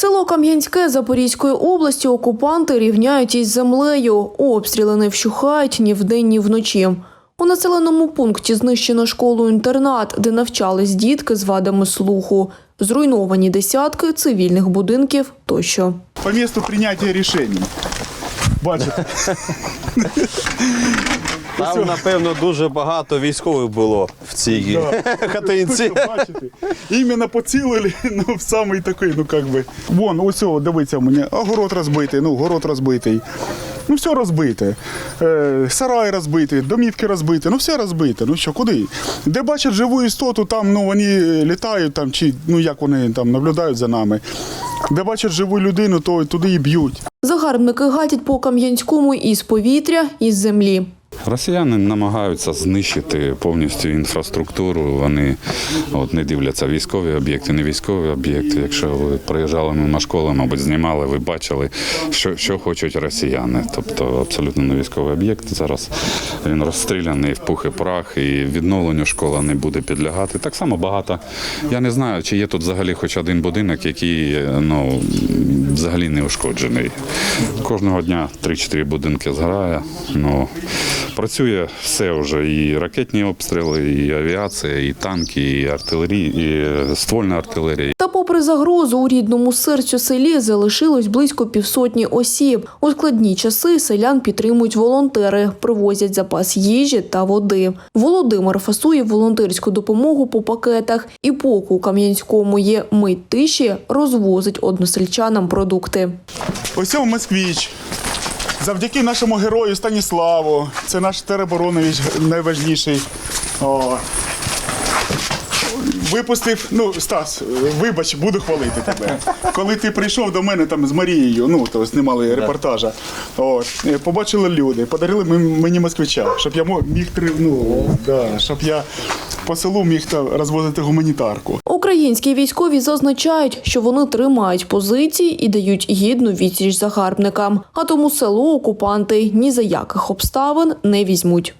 Село Кам'янське Запорізької області окупанти рівняють із землею. Обстріли не вщухають ні вдень, ні вночі. У населеному пункті знищено школу-інтернат, де навчались дітки з вадами слуху. Зруйновані десятки цивільних будинків тощо. по месту принятия решений. Бачите? Там, напевно, дуже багато військових було в цій хатинці. Іменно поцілили, ну, в самий такий, ну як би. Вон, ось, у мене огород розбитий, ну, город розбитий. Ну, все розбите. Е, сарай розбитий, домівки розбиті, ну все розбите. Ну що, куди? Де бачать живу істоту, там ну, вони літають, там, чи ну як вони там наблюдають за нами. Де бачать живу людину, то туди і б'ють. Загарбники гатять по Кам'янському із повітря, із землі. Росіяни намагаються знищити повністю інфраструктуру. Вони от не дивляться військові об'єкти, не військові об'єкти. Якщо ви приїжджали мимо школи, мабуть, знімали, ви бачили, що, що хочуть росіяни. Тобто абсолютно не військовий об'єкт. Зараз він розстріляний в пух і прах, і відновленню школа не буде підлягати. Так само багато. Я не знаю, чи є тут взагалі хоч один будинок, який ну, взагалі не ушкоджений. Кожного дня 3-4 будинки згорає. Ну, Працює все вже і ракетні обстріли, і авіація, і танки, і артилерія, і ствольна артилерія. Та попри загрозу у рідному серцю селі залишилось близько півсотні осіб. У складні часи селян підтримують волонтери, привозять запас їжі та води. Володимир фасує волонтерську допомогу по пакетах і поки у Кам'янському є мить тиші, розвозить односельчанам продукти. Ось цьому москвіч. Завдяки нашому герою Станіславу. Це наш тероборонович найважніший. О. Випустив, ну, Стас, вибач, буду хвалити тебе. Коли ти прийшов до мене там з Марією, ну то знімали репортажа. От, е, побачили люди, подарили мені москвича, щоб я міг ну, да, щоб я по селу міг та розвозити гуманітарку. Українські військові зазначають, що вони тримають позиції і дають гідну відсіч загарбникам. А тому село окупанти ні за яких обставин не візьмуть.